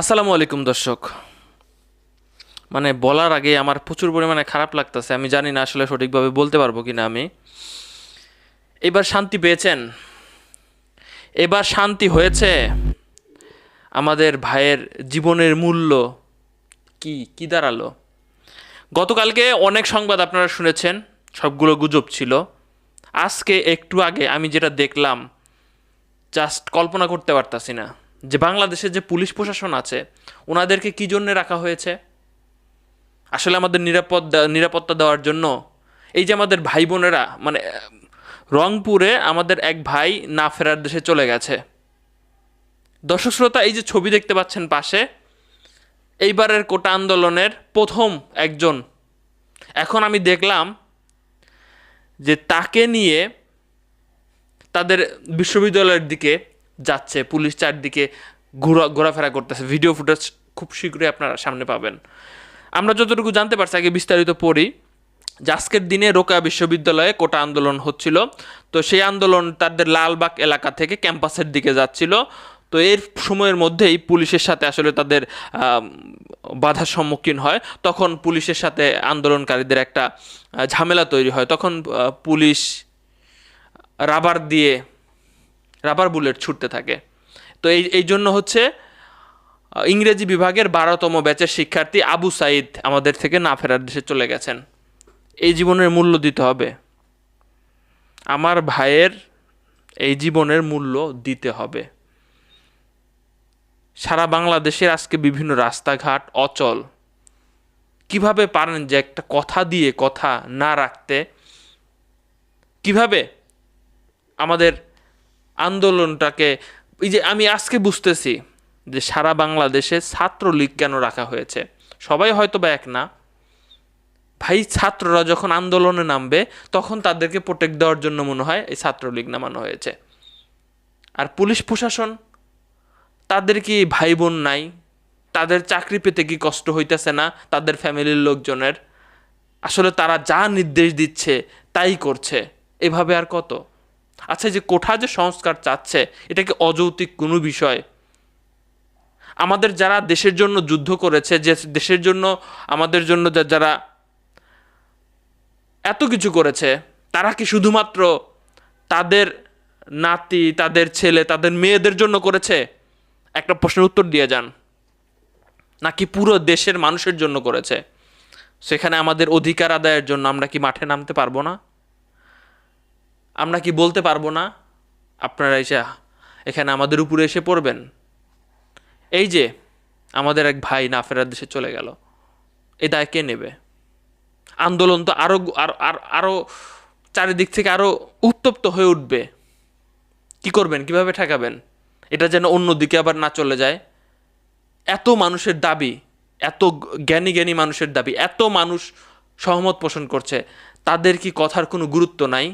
আসসালামু আলাইকুম দর্শক। মানে বলার আগে আমার প্রচুর পরিমাণে খারাপ লাগতেছে, আমি জানি না আসলে সঠিকভাবে বলতে পারব কি না আমি। এবার শান্তি পেয়েছেন? এবার শান্তি হয়েছে? আমাদের ভাইয়ের জীবনের মূল্য কি কি দাঁড়াল? গতকালকে অনেক সংবাদ আপনারা শুনেছেন, সবগুলো গুজব ছিল। আজকে একটু আগে আমি যেটা দেখলাম জাস্ট কল্পনা করতে পারতাছি না। যে বাংলাদেশের যে পুলিশ প্রশাসন আছে, ওনাদেরকে কী জন্যে রাখা হয়েছে? আসলে আমাদের নিরাপদ নিরাপত্তা দেওয়ার জন্য এই যে আমাদের ভাই বোনেরা মানে রংপুরে আমাদের এক ভাই না ফেরার দেশে চলে গেছে। দর্শক শ্রোতা এই যে ছবি দেখতে পাচ্ছেন পাশে, এইবারের কোটা আন্দোলনের প্রথম একজন। এখন আমি দেখলাম যে তাকে নিয়ে তাদের বিশ্ববিদ্যালয়ের দিকে যাচ্ছে, পুলিশ চারদিকে ঘোরা, ঘোরাফেরা করতেছে। ভিডিও ফুটেজ খুব শীঘ্রই আপনারা সামনে পাবেন। আমরা যতটুকু জানতে পারছি, আগে বিস্তারিত পড়ি। যে আজকের দিনে রোকা বিশ্ববিদ্যালয়ে কোটা আন্দোলন হচ্ছিল। তো সেই আন্দোলন তাদের লালবাগ এলাকা থেকে ক্যাম্পাসের দিকে যাচ্ছিল। তো এর সময়ের মধ্যেই পুলিশের সাথে আসলে তাদের বাধার সম্মুখীন হয়। তখন পুলিশের সাথে আন্দোলনকারীদের একটা ঝামেলা তৈরি হয়। তখন পুলিশ রাবার দিয়ে রাবার বুলেট ছুটতে থাকে। তো এই এই জন্য হচ্ছে ইংরেজি বিভাগের বারোতম ব্যাচের শিক্ষার্থী আবু সাইদ আমাদের থেকে না ফেরার দেশে চলে গেছেন। এই জীবনের মূল্য দিতে হবে। আমার ভাইয়ের এই জীবনের মূল্য দিতে হবে। সারা বাংলাদেশের আজকে বিভিন্ন রাস্তাঘাট অচল। কীভাবে পারেন যে একটা কথা দিয়ে কথা না রাখতে? কীভাবে আমাদের আন্দোলনটাকে, এই যে আমি আজকে বুঝতেছি যে সারা বাংলাদেশে ছাত্রলীগ কেন রাখা হয়েছে। সবাই হয়তো বা এক না। ভাই, ছাত্ররা যখন আন্দোলনে নামবে, তখন তাদেরকে প্রোটেক্ট দেওয়ার জন্য মনে হয় এই ছাত্রলীগ নামানো হয়েছে। আর পুলিশ প্রশাসন, তাদের কি ভাই বোন নাই? তাদের চাকরি পেতে কি কষ্ট হইতেছে না তাদের ফ্যামিলির লোকজনের? আসলে তারা যা নির্দেশ দিচ্ছে, তাই করছে। এভাবে আর কত? আচ্ছা যে কোঠা যে সংস্কার চাচ্ছে, এটা কি অযৌক্তিক কোনো বিষয়? আমাদের যারা দেশের জন্য যুদ্ধ করেছে, যে দেশের জন্য, আমাদের জন্য যারা এত কিছু করেছে, তারা কি শুধুমাত্র তাদের নাতি, তাদের ছেলে, তাদের মেয়েদের জন্য করেছে? একটা প্রশ্নের উত্তর দিয়ে যান। নাকি পুরো দেশের মানুষের জন্য করেছে? সেখানে আমাদের অধিকার আদায়ের জন্য আমরা কি মাঠে নামতে পারব না? আমরা কি বলতে পারব না? আপনারা এসে এখানে আমাদের উপরে এসে পড়বেন। এই যে আমাদের এক ভাই না ফেরার দেশে চলে গেল। এই দায় কে নেবে? আন্দোলন তো আরও আরও চারিদিক থেকে আরও উত্তপ্ত হয়ে উঠবে। কি করবেন? কীভাবে ঠেকাবেন? এটা যেন অন্যদিকে আবার না চলে যায়। এত মানুষের দাবি, এত জ্ঞানী জ্ঞানী মানুষের দাবি, এত মানুষ সহমত পোষণ করছে। তাদের কি কথার কোনো গুরুত্ব নাই?